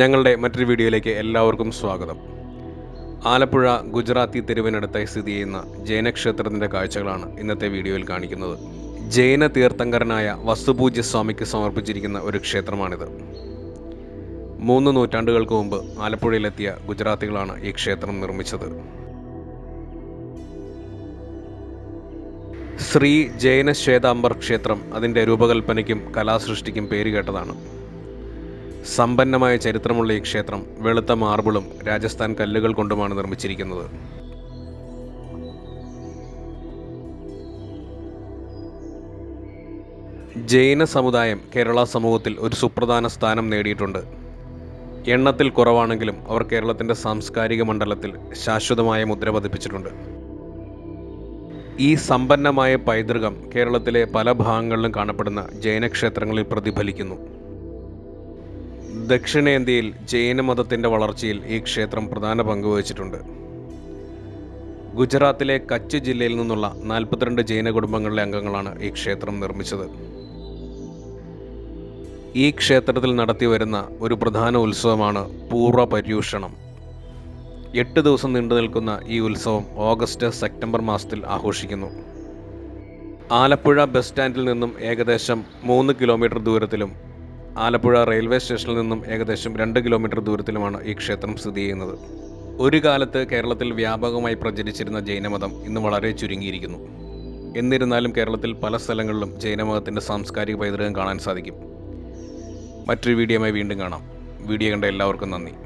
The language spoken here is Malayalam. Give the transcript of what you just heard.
ഞങ്ങളുടെ മറ്റൊരു വീഡിയോയിലേക്ക് എല്ലാവർക്കും സ്വാഗതം. ആലപ്പുഴ ഗുജറാത്തി തെരുവിനടുത്തായി സ്ഥിതി ചെയ്യുന്ന ജൈനക്ഷേത്രത്തിന്റെ കാഴ്ചകളാണ് ഇന്നത്തെ വീഡിയോയിൽ കാണിക്കുന്നത്. ജൈന തീർത്ഥങ്കരനായ വസ്തുപൂജ്യ സ്വാമിക്ക് സമർപ്പിച്ചിരിക്കുന്ന ഒരു ക്ഷേത്രമാണിത്. മൂന്ന് നൂറ്റാണ്ടുകൾക്ക് മുമ്പ് ആലപ്പുഴയിലെത്തിയ ഗുജറാത്തികളാണ് ഈ ക്ഷേത്രം നിർമ്മിച്ചത്. ശ്രീ ജൈന ക്ഷേത്രം അതിന്റെ രൂപകൽപ്പനയ്ക്കും കലാസൃഷ്ടിക്കും പേരുകേട്ടതാണ്. സമ്പന്നമായ ചരിത്രമുള്ള ഈ ക്ഷേത്രം വെളുത്ത മാർബിളും രാജസ്ഥാൻ കല്ലുകൾ കൊണ്ടുമാണ് നിർമ്മിച്ചിരിക്കുന്നത്. ജൈന സമുദായം കേരള സമൂഹത്തിൽ ഒരു സുപ്രധാന സ്ഥാനം നേടിയിട്ടുണ്ട്. എണ്ണത്തിൽ കുറവാണെങ്കിലും അവർ കേരളത്തിന്റെ സാംസ്കാരിക മണ്ഡലത്തിൽ ശാശ്വതമായ മുദ്ര പതിപ്പിച്ചിട്ടുണ്ട്. ഈ സമ്പന്നമായ പൈതൃകം കേരളത്തിലെ പല ഭാഗങ്ങളിലും കാണപ്പെടുന്ന ജൈനക്ഷേത്രങ്ങളിൽ പ്രതിഫലിക്കുന്നു. ദക്ഷിണേന്ത്യയിൽ ജൈനമതത്തിന്റെ വളർച്ചയിൽ ഈ ക്ഷേത്രം പ്രധാന പങ്ക് വഹിച്ചിട്ടുണ്ട്. ഗുജറാത്തിലെ കച്ച് ജില്ലയിൽ നിന്നുള്ള നാൽപ്പത്തിരണ്ട് ജൈന കുടുംബങ്ങളിലെ അംഗങ്ങളാണ് ഈ ക്ഷേത്രം നിർമ്മിച്ചത്. ഈ ക്ഷേത്രത്തിൽ നടത്തി വരുന്ന ഒരു പ്രധാന ഉത്സവമാണ് പൂർവ പര്യൂഷണം. എട്ട് ദിവസം നീണ്ടു നിൽക്കുന്ന ഈ ഉത്സവം ഓഗസ്റ്റ് സെപ്റ്റംബർ മാസത്തിൽ ആഘോഷിക്കുന്നു. ആലപ്പുഴ ബസ് സ്റ്റാൻഡിൽ നിന്നും ഏകദേശം മൂന്ന് കിലോമീറ്റർ ദൂരത്തിലും ആലപ്പുഴ റെയിൽവേ സ്റ്റേഷനിൽ നിന്നും ഏകദേശം രണ്ട് കിലോമീറ്റർ ദൂരത്തിലുമാണ് ഈ ക്ഷേത്രം സ്ഥിതി ചെയ്യുന്നത്. ഒരു കാലത്ത് കേരളത്തിൽ വ്യാപകമായി പ്രചരിച്ചിരുന്ന ജൈനമതം ഇന്ന് വളരെ ചുരുങ്ങിയിരിക്കുന്നു. എന്നിരുന്നാലും കേരളത്തിൽ പല സ്ഥലങ്ങളിലും ജൈനമതത്തിന്റെ സാംസ്കാരിക പൈതൃകം കാണാൻ സാധിക്കും. മറ്റൊരു വീഡിയോയുമായി വീണ്ടും കാണാം. വീഡിയോ കണ്ട എല്ലാവർക്കും നന്ദി.